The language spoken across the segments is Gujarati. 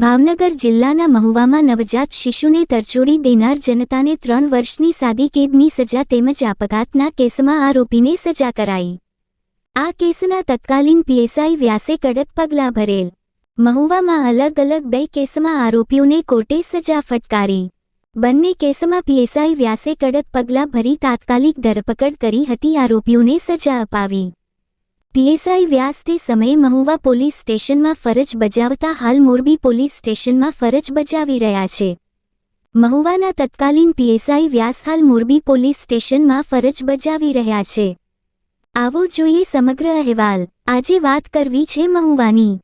ભાવનગર જિલ્લાના મહુવામાં નવજાત શિશુને તરછોડી દેનાર જનતાને ત્રણ વર્ષની સાદી કેદની સજા તેમજ આપઘાતના કેસમાં આરોપીને સજા કરાઈ. આ કેસના તત્કાલીન પીએસઆઈ વ્યાસે કડક પગલાં ભરેલ. મહુવામાં અલગ અલગ બે કેસમાં આરોપીઓને કોર્ટે સજા ફટકારી. બંને કેસમાં પીએસઆઈ વ્યાસે કડક પગલાં ભરી તાત્કાલિક ધરપકડ કરી હતી, આરોપીઓને સજા અપાવી. પીએસઆઈ વ્યાસ તે સમયે મહુવા પોલીસ સ્ટેશનમાં ફરજ બજાવતા હાલ મોરબી પોલીસ સ્ટેશનમાં ફરજ બજાવી રહ્યા છે. મહુવાના તત્કાલીન પીએસઆઈ વ્યાસ હાલ મોરબી પોલીસ સ્ટેશનમાં ફરજ બજાવી રહ્યા છે. આવો જોઈએ સમગ્ર અહેવાલ. આજે વાત કરવી છે મહુવાની.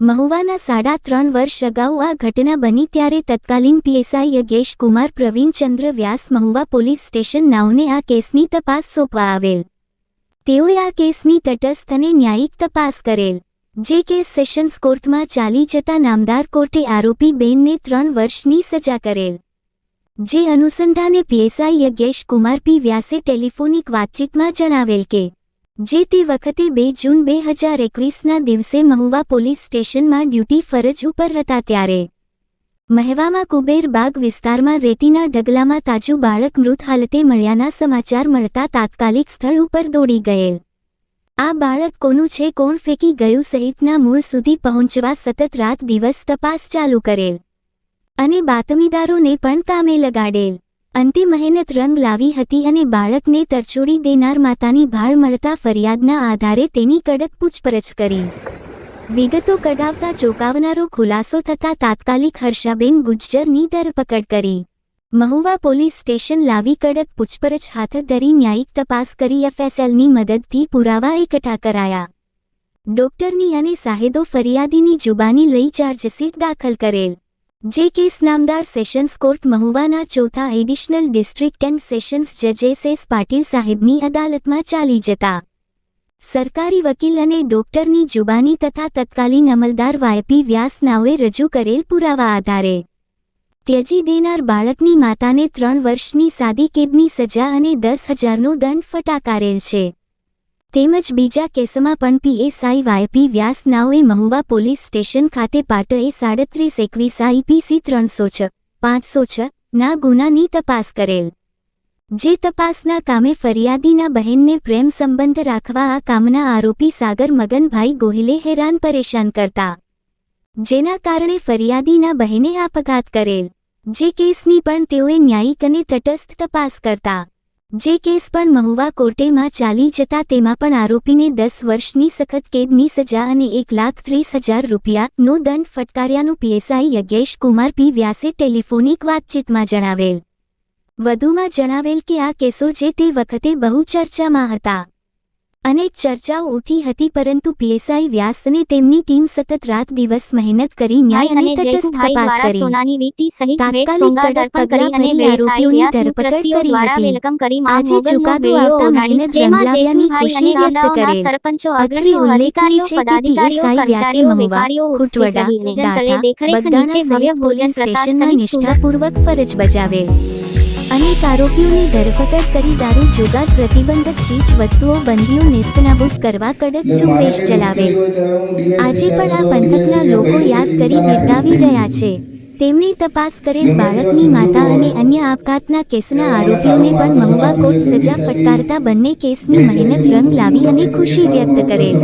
મહુવાના સાડા ત્રણ વર્ષ અગાઉ આ ઘટના બની ત્યારે તત્કાલીન PSI Yagnesh Kumar Pravinchandra Vyas Mahuva police station નાઓને આ કેસની તપાસ સોંપવા આવેલ. તેઓએ આ કેસની તટસ્થ અને ન્યાયિક તપાસ કરેલ, જે કેસ સેશન્સ કોર્ટમાં ચાલી જતા નામદાર કોર્ટે આરોપી બેનને ત્રણ વર્ષની સજા કરેલ. જે અનુસંધાને પીએસઆઈ યજ્ઞેશ કુમાર પી વ્યાસે ટેલિફોનિક વાતચીતમાં જણાવેલ કે, જે તે વખતે બે જૂન બે હજાર એકવીસના દિવસે મહુવા પોલીસ સ્ટેશનમાં ડ્યુટી ફરજ ઉપર હતા ત્યારે મહેવામાં કુબેર બાગ વિસ્તારમાં રેતીના ઢગલામાં તાજું બાળક મૃત હાલતે મળ્યાના સમાચાર મળતા તાત્કાલિક સ્થળ ઉપર દોડી ગયેલ. આ બાળક કોનું છે, કોણ ફેંકી ગયું સહિતના મૂળ સુધી પહોંચવા સતત રાત દિવસ તપાસ ચાલુ કરેલ. અને બાતમીદારોને પણ કામે લગાડેલ. અંતે મહેનત રંગ લાવી હતી અને બાળકને તરછોડી દેનાર માતાની ભાળ મળતા ફરિયાદના આધારે તેની કડક પૂછપરછ કરી. વિગતો કઢાવતા ચોંકાવનારો ખુલાસો થતા તાત્કાલિક હર્ષાબેન ગુજ્જરની ધરપકડ કરી. મહુવા પોલીસ સ્ટેશન લાવી કડક પૂછપરછ હાથ ધરી ન્યાયિક તપાસ કરી એફએસએલની મદદથી પુરાવા એકઠા કરાયા. ડોક્ટરની અને સાહેદો ફરિયાદીની જુબાની લઈ ચાર્જશીટ દાખલ કરેલ. જે કેસ નામદાર સેશન્સ કોર્ટ મહુવાના ચોથા એડિશનલ ડિસ્ટ્રિક્ટ એન્ડ સેશન્સ જજ એસ એસ પાટીલ સાહેબની અદાલતમાં ચાલી જતા. સરકારી વકીલ અને ડોક્ટરની જુબાની તથા તત્કાલીન અમલદાર વાયપી વ્યાસનાઓએ રજૂ કરેલ પુરાવા આધારે ત્યજી દેનાર બાળકની માતાને ત્રણ વર્ષની સાદી કેદની સજા અને દસ હજારનો દંડ ફટાકારેલ છે. તેમજ બીજા કેસમાં પણ પીએસઆઈ વાયપી વ્યાસનાઓએ મહુવા પોલીસ સ્ટેશન ખાતે પાટએ સાડત્રીસ એકવીસ આઈપીસી ત્રણસો છ, પાંચસો છ ના ગુનાની તપાસ કરેલ. જે તપાસના કામે ફરિયાદીના બહેનને પ્રેમ સંબંધ રાખવા આ કામના આરોપી સાગર મગનભાઈ ગોહિલે હેરાન પરેશાન કરતા. જેના કારણે ફરિયાદીના બહેને આપઘાત કરેલ. જે કેસની પણ તેઓએ ન્યાયિક અને તટસ્થ તપાસ કરતા. જે કેસ પણ મહુવા કોર્ટેમાં ચાલી જતા તેમાં પણ આરોપીને દસ વર્ષની સખત કેદની સજા અને એક લાખ ત્રીસ હજાર રૂપિયાનો દંડ ફટકાર્યાનું પીએસઆઈ યજ્ઞેશ કુમાર પી વ્યાસે ટેલિફોનિક વાતચીતમાં જણાવેલ. વધુમાં જણાવેલ કે આ કેસો જે તે વખતે બહુ ચર્ચામાં હતા. અનેક ચર્ચાઓ ઉઠી હતી પરંતુ પીએસઆઈ વ્યાસ અને તેમની ટીમ સતત રાત દિવસ મહેનત કરી ન્યાય અને તટસ્થ તપાસ કરી. સોનાની વીટી સહિત તાત્કાલિક ધરપકડ કરી અને આરોપીઓની ધરપકડ કરી હતી. આજે ચુકાદો આવતા જેમાં રંગલાવ્યાની ખુશી વ્યક્ત કરેલ. સરપંચો અત્રે ઉલ્લેખનીય છે કે પીએસઆઈ વ્યાસે મહુવા, ખુટવડા, દાંતા, દેખરેખ બગદાણા સહિત પોલીસ સ્ટેશનમાં નિષ્ઠાપૂર્વક ફરજ બજાવેલ અનેક આરોપીઓની ધરપકડ કરી દારૂ જુગાર પ્રતિબંધક ચીજ વસ્તુઓ બંધીઓ નેસ્તનાબૂદ કરવા કડક ઝુંબેશ ચલાવે. આજે પણ આ પંથકના લોકો યાદ કરી બિરદાવી રહ્યા છે. તેમણે તપાસ કરેલ બાળકની માતા અને અન્ય આપઘાતના કેસના આરોપીઓને પણ મહુવા કોર્ટ સજા ફટકારતા બંને કેસની મહેનત રંગ લાવી અને ખુશી વ્યક્ત કરેલ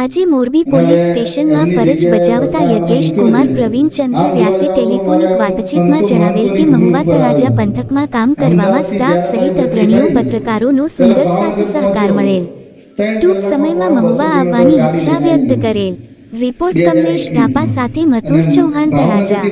આજે મોરબી પોલીસ સ્ટેશનમાં ફરજ બજાવતા યજ્ઞેશ કુમાર પ્રવીણચંદ્ર વ્યાસે ટેલિફોનિક વાતચીતમાં જણાવેલ કે મહુવા તળાજા પંથકમાં કામ કરવામાં સ્ટાફ સહિત અગ્રણીઓ પત્રકારોનો સુંદર સાથ સહકાર મળેલ. ટૂંક સમયમાં મહુવા આવવાની ઈચ્છા વ્યક્ત કરેલ. રિપોર્ટ કમલેશ ઢાપા સાથે મથુર ચૌહાણ તળાજા.